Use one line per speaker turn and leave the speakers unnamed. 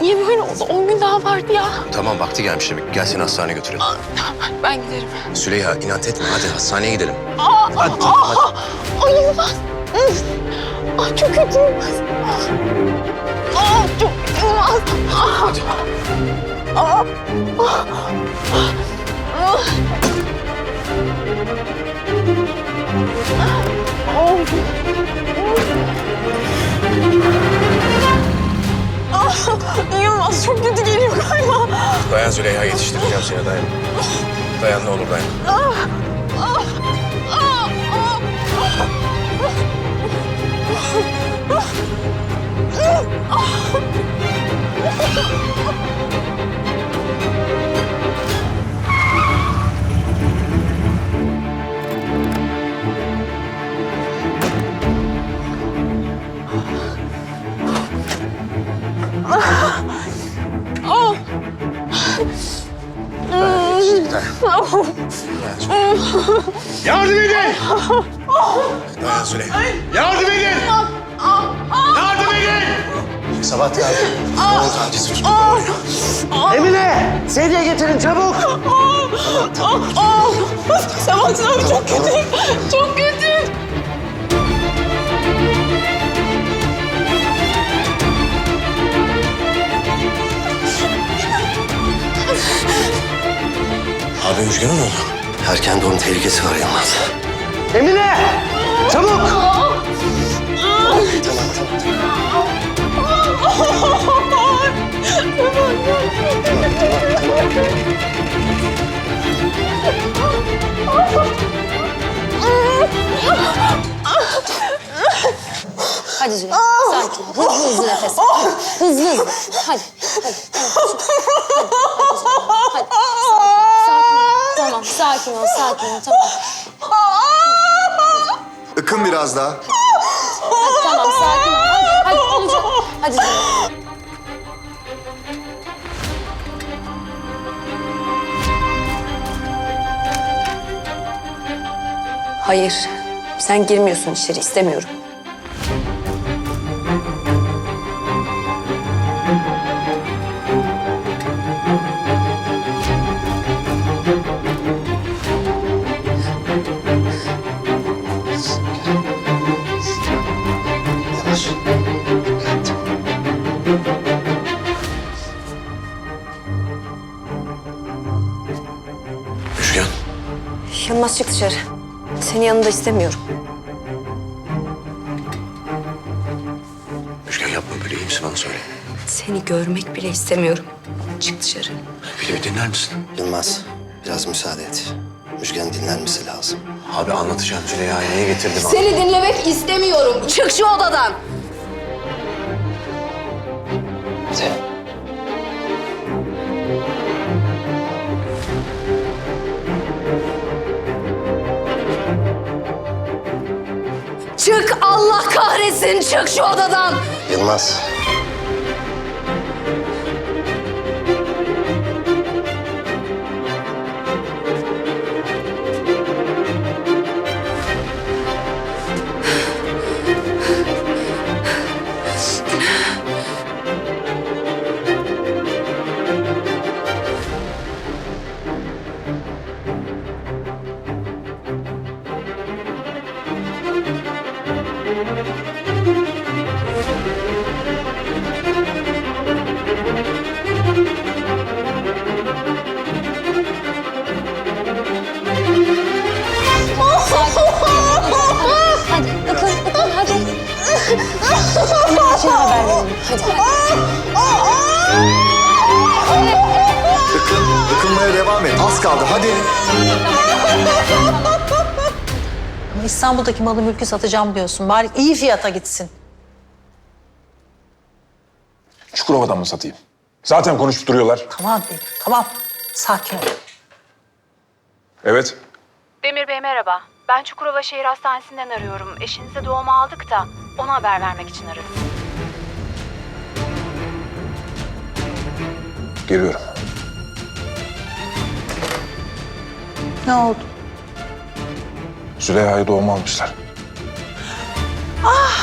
Niye böyle oldu? 10 gün daha vardı ya.
Tamam vakti gelmiş demek. Gel seni hastaneye götürelim.
Aa, tamam ben giderim.
Süleyha inat etme hadi hastaneye gidelim.
Aa,
Hadi,
aa,
hadi.
aa, Ay Yılmaz. Aa, çok kötü Yılmaz. Aa, çok Yılmaz.
Hadi.
aa, aa. Aa. Çok kötü geliyor galiba.
Dayan Züleyha yetiştireceğim seni dayan. Dayan ne olur dayan.
Aa.
Yardım edin!
Dayan Züleyha.
Yardım edin! Yardım edin!
Ne oldu tuttu oraya.
Emine! Sedye getirin çabuk!
Aa, Sabahattin abi çok kötü. Çok kötü.
Abi Müjgan'a ne oldu?
Erken doğum tehlikesi var Yılmaz. Emine! Çabuk!
Hadi Züleyha, sakin ol. Hızlı hızlı nefes al. Hızlı hızlı. Hadi, hadi. Hadi, hadi, hadi. Sakin ol. Tamam, sakin ol, sakin ol. Tamam,
Ikın biraz daha.
hadi, tamam, sakin ol. Hadi, hadi olacak. Hadi. Hayır, sen girmiyorsun içeri. istemiyorum. Yılmaz çık dışarı. Seni yanında istemiyorum.
Müjgan yapma böyle iyi misin bana söyle.
Seni görmek bile istemiyorum. Çık dışarı.
Beni bir dinler misin?
Yılmaz, biraz müsaade et. Müjgan dinlenmesi lazım.
Abi anlatacağım Züleyha'yı niye getirdi bana.
Seni dinlemek istemiyorum. Çık şu odadan.
Sen.
Çık Allah kahretsin. Çık şu odadan.
Yılmaz.
Az kaldı hadi.
İstanbul'daki malı mülkü satacağım diyorsun. Bari iyi fiyata gitsin.
Çukurova'dan mı satayım? Zaten konuşup duruyorlar.
Tamam Demir, tamam. Sakin ol.
Evet.
Demir Bey merhaba. Ben Çukurova Şehir Hastanesi'nden arıyorum. Eşinize doğuma aldık da ona haber vermek için aradım.
Geliyorum.
Ne oldu?
Züleyha'yı doğum almışlar. Ah!